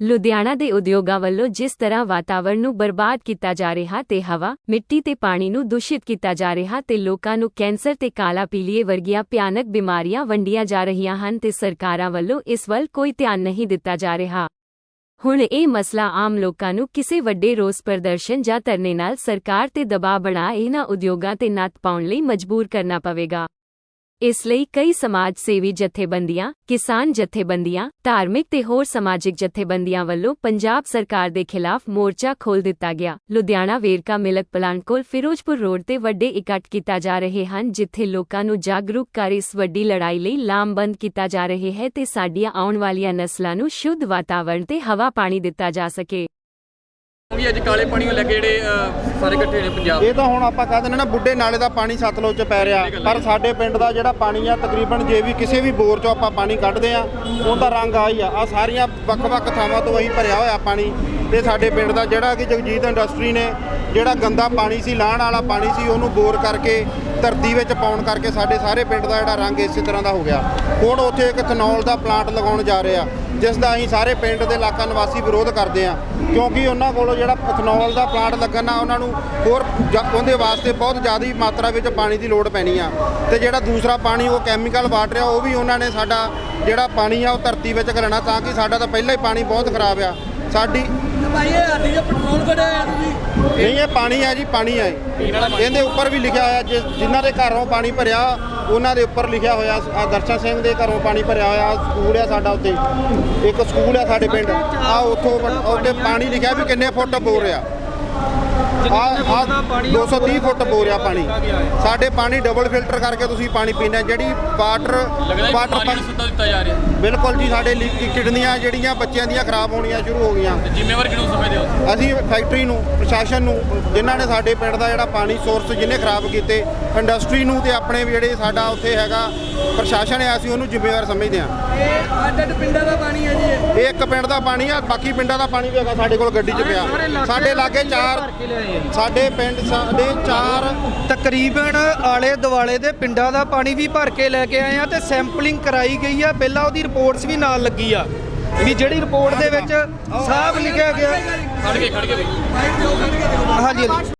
ਲੁਧਿਆਣਾ ਦੇ ਉਦਯੋਗਾਂ ਵੱਲੋਂ ਜਿਸ ਤਰ੍ਹਾਂ ਵਾਤਾਵਰਣ ਨੂੰ ਬਰਬਾਦ ਕੀਤਾ ਜਾ ਰਿਹਾ ਤੇ ਹਵਾ, ਮਿੱਟੀ ਤੇ ਪਾਣੀ ਨੂੰ ਦੂਸ਼ਿਤ ਕੀਤਾ ਜਾ ਰਿਹਾ ਤੇ ਲੋਕਾਂ ਨੂੰ ਕੈਂਸਰ ਤੇ ਕਾਲਾ ਪੀਲੀਏ ਵਰਗੀਆਂ ਭਿਆਨਕ ਬਿਮਾਰੀਆਂ ਵੰਡੀਆਂ ਜਾ ਰਹੀਆਂ ਹਨ ਤੇ ਸਰਕਾਰਾਂ ਵੱਲੋਂ ਇਸ ਵੱਲ ਕੋਈ ਧਿਆਨ ਨਹੀਂ ਦਿੱਤਾ ਜਾ ਰਿਹਾ। ਹੁਣ ਇਹ ਮਸਲਾ ਆਮ ਲੋਕਾਂ ਨੂੰ ਕਿਸੇ ਵੱਡੇ ਰੋਸ ਪ੍ਰਦਰਸ਼ਨ ਜਾਂ ਧਰਨੇ ਨਾਲ ਸਰਕਾਰ ਤੇ ਦਬਾਅ ਬਣਾ ਇਹਨਾਂ ਉਦਯੋਗਾਂ ਤੇ ਨੱਤ ਪਾਉਣ ਲਈ ਮਜਬੂਰ ਕਰਨਾ ਪਵੇਗਾ। ਇਸ ਲਈ ਕਈ ਸਮਾਜ ਸੇਵੀ ਜਥੇਬੰਦੀਆਂ, ਕਿਸਾਨ ਜਥੇਬੰਦੀਆਂ, ਧਾਰਮਿਕ ਤੇ ਹੋਰ ਸਮਾਜਿਕ ਜਥੇਬੰਦੀਆਂ ਵੱਲੋਂ ਪੰਜਾਬ ਸਰਕਾਰ ਦੇ ਖਿਲਾਫ ਮੋਰਚਾ ਖੋਲ ਦਿੱਤਾ ਗਿਆ। ਲੁਧਿਆਣਾ ਵੇਰਕਾ ਮਿਲਕ ਪਲਾਂਟ ਕੋਲ ਫਿਰੋਜ਼ਪੁਰ ਰੋਡ ਤੇ ਵੱਡੇ ਇਕੱਠ ਕੀਤਾ ਜਾ ਰਹੇ ਹਨ, ਜਿੱਥੇ ਲੋਕਾਂ ਨੂੰ ਜਾਗਰੂਕ ਕਰ ਇਸ ਵੱਡੀ ਲੜਾਈ ਲਈ ਲਾਮਬੰਦ ਕੀਤਾ ਜਾ ਰਿਹਾ ਹੈ ਤੇ ਸਾਡੀਆਂ ਆਉਣ ਵਾਲੀਆਂ ਨਸਲਾਂ ਨੂੰ ਸ਼ੁੱਧ ਵਾਤਾਵਰਣ ਤੇ ਹਵਾ ਪਾਣੀ ਦਿੱਤਾ ਜਾ ਸਕੇ। ਵੀ ਅੱਜ ਕਾਲੇ ਪਾਣੀ ਨੂੰ ਲੈ ਕੇ ਜਿਹੜੇ ਅਹ, ਸਾਰੇ ਇਕੱਠੇ ਨੇ ਪੰਜਾਬ ਇਹ ਤਾਂ ਹੁਣ ਆਪਾਂ ਕਹਿ ਦਿੰਦੇ ਨਾ ਬੁੱਢੇ ਨਾਲੇ ਦਾ ਪਾਣੀ ਸਤਲੁਜ ਚ ਪੈ ਰਿਹਾ। ਪਰ ਸਾਡੇ ਪਿੰਡ ਦਾ ਜਿਹੜਾ ਪਾਣੀ ਆ ਤਕਰੀਬਨ ਜੇ ਵੀ ਕਿਸੇ ਵੀ ਬੋਰ ਚੋਂ ਆਪਾਂ ਪਾਣੀ ਕੱਢਦੇ ਆ ਉਹਦਾ ਰੰਗ ਆ ਹੀ ਆ। ਆ ਸਾਰੀਆਂ ਵੱਖ-ਵੱਖ ਥਾਵਾਂ ਤੋਂ ਅਸੀਂ ਭਰਿਆ ਹੋਇਆ ਪਾਣੀ। ਤੇ ਸਾਡੇ ਪਿੰਡ ਦਾ ਜਿਹੜਾ ਕਿ ਜਗਜੀਤ ਇੰਡਸਟਰੀ ਨੇ ਜਿਹੜਾ ਗੰਦਾ ਪਾਣੀ ਸੀ ਲਾਹਣ ਵਾਲਾ ਪਾਣੀ ਸੀ ਉਹਨੂੰ ਬੋਰ ਕਰਕੇ ਧਰਤੀ ਵਿੱਚ ਪਾਉਣ ਕਰਕੇ ਸਾਡੇ ਸਾਰੇ ਪਿੰਡ ਦਾ ਜਿਹੜਾ ਰੰਗ ਇਸੇ ਤਰ੍ਹਾਂ ਦਾ ਹੋ ਗਿਆ। ਹੁਣ ਉੱਥੇ ਇੱਕ ਥਨੌਲ ਦਾ ਪਲਾਂਟ ਲਗਾਉਣ ਜਾ ਰਹੇ ਆ, ਜਿਸ ਦਾ ਅਸੀਂ ਸਾਰੇ ਪਿੰਡ ਦੇ ਇਲਾਕਾ ਨਿਵਾਸੀ ਵਿਰੋਧ ਕਰਦੇ ਆ, ਕਿਉਂਕਿ ਉਹਨਾਂ ਕੋਲੋਂ ਜਿਹੜਾ ਇਥਨੋਲ ਦਾ ਪਲਾਂਟ ਲੱਗਣ ਨਾਲ ਉਹਨਾਂ ਨੂੰ ਹੋਰ ਜ- ਉਹਦੇ ਵਾਸਤੇ ਬਹੁਤ ਜ਼ਿਆਦਾ ਮਾਤਰਾ ਵਿੱਚ ਪਾਣੀ ਦੀ ਲੋੜ ਪੈਣੀ ਆ। ਤੇ ਜਿਹੜਾ ਦੂਸਰਾ ਪਾਣੀ, ਉਹ ਕੈਮੀਕਲ ਵਾਟਰ ਆ, ਉਹ ਵੀ ਉਹਨਾਂ ਨੇ ਸਾਡਾ ਜਿਹੜਾ ਪਾਣੀ ਆ, ਉਹ ਧਰਤੀ ਵਿੱਚ ਘਲਣਾ, ਤਾਂ ਕਿ ਸਾਡਾ ਤਾਂ ਪਹਿਲਾਂ ਹੀ ਪਾਣੀ ਬਹੁਤ ਖਰਾਬ ਆ। ਸਾਡੀ ਨਹੀਂ, ਇਹ ਪਾਣੀ ਆ ਜੀ, ਪਾਣੀ ਆ ਇਹ। ਇਹਦੇ ਉੱਪਰ ਵੀ ਲਿਖਿਆ ਹੋਇਆ, ਜਿਸ ਜਿਨ੍ਹਾਂ ਦੇ ਘਰੋਂ ਪਾਣੀ ਭਰਿਆ, ਉਹਨਾਂ ਦੇ ਉੱਪਰ ਲਿਖਿਆ ਹੋਇਆ, ਆ ਦਰਸ਼ਨ ਸਿੰਘ ਦੇ ਘਰੋਂ ਪਾਣੀ ਭਰਿਆ ਹੋਇਆ ਆਹ ਸਕੂਲ ਆ ਸਾਡਾ ਉੱਤੇ ਇੱਕ ਸਕੂਲ ਆ ਸਾਡੇ ਪਿੰਡ। ਆ ਉੱਥੋਂ ਉੱਤੇ ਪਾਣੀ ਲਿਖਿਆ ਵੀ ਕਿੰਨੇ ਫੁੱਟ ਬੋਰ ਆ। ਆ 230 ਫੁੱਟ ਬੋਰ ਆ ਪਾਣੀ। ਸਾਡੇ ਪਾਣੀ ਡਬਲ ਫਿਲਟਰ ਕਰਕੇ ਤੁਸੀਂ ਪਾਣੀ ਪੀਣਾ ਜਿਹੜੀ ਵਾਟਰ ਵਾਟਰ ਪਾਣੀ ਸਿੱਧਾ ਦਿੱਤਾ ਜਾ ਰਿਹਾ। ਬਿਲਕੁਲ ਜੀ ਸਾਡੇ ਲੀ- ਕਿਡਨੀਆਂ ਜਿਹੜੀਆਂ ਬੱਚਿਆਂ ਦੀਆਂ ਖਰਾਬ ਹੋਣੀਆਂ ਸ਼ੁਰੂ ਹੋ ਗਈਆਂ। ਜ਼ਿੰਮੇਵਾਰ ਕਿਹਨੂੰ ਸਮਝਦੇ ਹੋ? ਅਸੀਂ ਫੈਕਟਰੀ ਨੂੰ ਪ੍ਰਸ਼ਾਸਨ ਨੂੰ ਜਿਨ੍ਹਾਂ ਨੇ ਸਾਡੇ ਪਿੰਡ ਦਾ ਜਿਹੜਾ ਪਾਣੀ ਸੋਰਸ ਜਿਹਨੇ ਖਰਾਬ ਕੀਤੇ ਇੰਡਸਟਰੀ ਨੂੰ ਤੇ ਆਪਣੇ ਵੀ ਜਿਹੜੇ ਸਾਡਾ ਉੱਥੇ ਹੈਗਾ ਪ੍ਰਸ਼ਾਸਨ ਹੈ ਅਸੀਂ ਉਹਨੂੰ ਜ਼ਿੰਮੇਵਾਰ ਸਮਝਦੇ ਹਾਂ। ਇਹ ਅੱਡ ਅੱਡ ਪਿੰਡਾਂ ਦਾ ਪਾਣੀ ਹੈ ਜੀ ਇਹ। ਇਹ ਇੱਕ ਪਿੰਡ ਦਾ ਪਾਣੀ ਆ ਬਾਕੀ ਪਿੰਡਾਂ ਦਾ ਪਾਣੀ ਵੀ ਹੈਗਾ ਸਾਡੇ ਕੋਲ ਗੱਡੀ 'ਚ ਪਿਆ। ਸਾਡੇ ਲਾਗੇ ਚਾਰ ਸਾਡੇ ਪਿੰਡ ਸਾਡੇ ਚਾਰ ਤਕਰੀਬਨ ਆਲੇ ਦੁਆਲੇ ਦੇ ਪਿੰਡਾਂ ਦਾ ਪਾਣੀ ਵੀ ਭਰ ਕੇ ਲੈ ਕੇ ਆਏ ਆ ਤੇ ਸੈਂਪਲਿੰਗ ਕਰਾਈ ਗਈ ਆ। ਪਹਿਲਾਂ ਉਹਦੀ ਰਿਪੋਰਟਸ ਵੀ ਨਾਲ ਲੱਗੀ ਆ। ਵੀ ਜਿਹੜੀ ਰਿਪੋਰਟ ਦੇ ਵਿੱਚ ਸਾਫ਼ ਲਿਖਿਆ ਗਿਆ। ਖੜ ਕੇ ਖੜ ਕੇ ਹਾਂਜੀ ਹਾਂਜੀ।